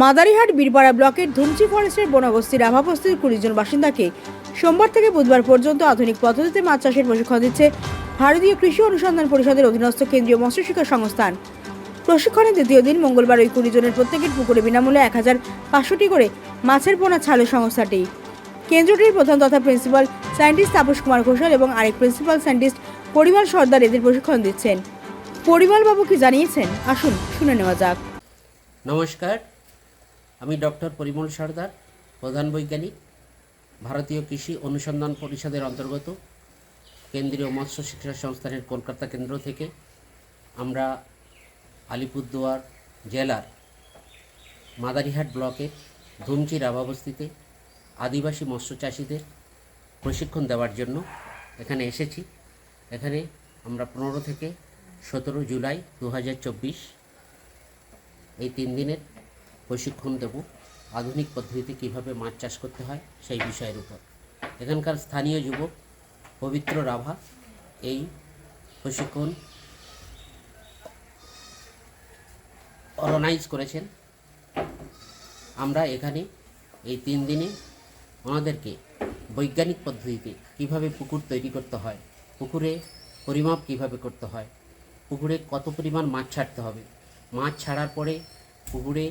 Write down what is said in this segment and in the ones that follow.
মাদারিহাট বীরপাড়া ব্লকের ধুমচি ফরেস্টের বনবস্তির আভাবস্তির কুড়ি জন বাসিন্দাকে সোমবার থেকে বুধবার পর্যন্ত আধুনিক পদ্ধতিতে মাছ চাষের প্রশিক্ষণ দিচ্ছে ভারতীয় কৃষি অনুসন্ধান পরিষদের অধীনস্থ কেন্দ্রীয় মৎস্য শিক্ষা সংস্থান। প্রশিক্ষণের দ্বিতীয় দিন মঙ্গলবার ওই কুড়ি জনের প্রত্যেকের পুকুরে বিনামূল্যে এক হাজার পাঁচশোটি করে মাছের পোনা ছাড়ে সংস্থাটি। কেন্দ্রটির প্রধান তথা প্রিন্সিপাল সায়েন্টিস্ট তাপস কুমার ঘোষাল এবং আরেক প্রিন্সিপাল সায়েন্টিস্ট পরিমল সর্দার এদের প্রশিক্ষণ দিচ্ছেন। পরিমল বাবু কি জানিয়েছেন? আসুন, শুনে নেওয়া যাক। নমস্কার আমি ডক্টর পরিমল সর্দার, প্রধান বৈজ্ঞানিক, ভারতীয় কৃষি অনুসন্ধান পরিষদের অন্তর্গত, কেন্দ্রীয় মৎস্য শিক্ষা সংস্থানের কলকাতা কেন্দ্র থেকে আমরা আলিপুরদুয়ার জেলার মাদারিহাট ব্লকের ধুমচি রাভাবস্তিতে আদিবাসী মৎস্য চাষিদের প্রশিক্ষণ দেওয়ার জন্য এখানে এসেছি। এখানে আমরা পনেরো থেকে সতেরো জুলাই দু হাজার চব্বিশ এই তিন দিনের প্রশিক্ষণ দেব, আধুনিক পদ্ধতিতে কীভাবে মাছ চাষ করতে হয় সেই বিষয়ের উপর। এখানকার স্থানীয় যুবক পবিত্র রাভা এই প্রশিক্ষণ অর্গানাইজ করেছেন। আমরা এখানে এই তিন দিনে ওনাদেরকে বৈজ্ঞানিক পদ্ধতিতে কীভাবে পুকুর তৈরি করতে হয়, পুকুরে পরিমাপ কীভাবে করতে হয়, পুকুরে কত পরিমাণ মাছ ছাড়তে হবে, মাছ ছাড়ার পরে পুকুরে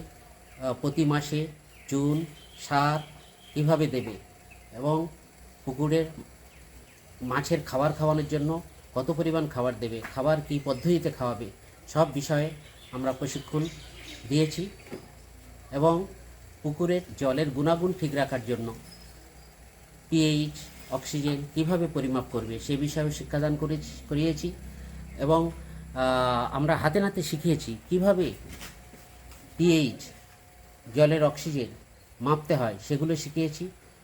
প্রতি মাসে চুন সার কীভাবে দেবে। এবং পুকুরের মাছের খাবার খাওয়ানোর জন্য কত পরিমাণ খাবার দেবে, খাবার কী পদ্ধতিতে খাওয়াবে, সব বিষয়ে আমরা প্রশিক্ষণ দিয়েছি। এবং পুকুরের জলের গুণাগুণ ঠিক রাখার জন্য পিএইচ, অক্সিজেন কীভাবে পরিমাপ করবে, সে বিষয়ে শিক্ষাদান করেছি, করিয়েছি। এবং আমরা হাতে নাতে শিখিয়েছি কীভাবে পিএইচ জলের অক্সিজেন মাপতে হয়, সেগুলো শিখিয়েছি।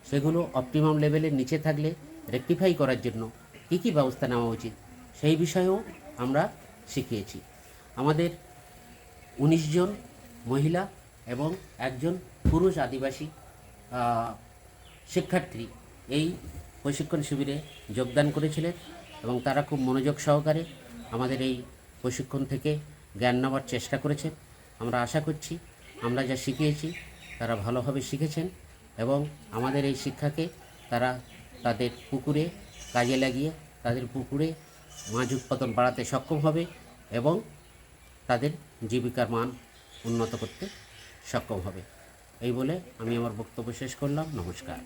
সেগুলো অপটিমাম লেভেলের নিচে থাকলে রেকটিফাই করার জন্য কী কী ব্যবস্থা নেওয়া উচিত, সেই বিষয়েও আমরা শিখিয়েছি। আমাদের উনিশ জন মহিলা এবং একজন পুরুষ আদিবাসী শিক্ষার্থী এই প্রশিক্ষণ শিবিরে যোগদান করেছিলেন এবং তারা খুব মনোযোগ সহকারে আমাদের এই প্রশিক্ষণ থেকে জ্ঞান নেওয়ার চেষ্টা করেছেন। আমরা আশা করছি আমরা যা শিখিয়েছি, তারা ভালোভাবে শিখেছেন এবং আমাদের এই শিক্ষাকে তারা তাদের পুকুরে কাজে লাগিয়ে, তাদের পুকুরে মাছ উৎপাদন বাড়াতে সক্ষম হবে এবং তাদের জীবিকার মান উন্নত করতে সক্ষম হবে। এই বলে আমি আমার বক্তব্য শেষ করলাম। নমস্কার।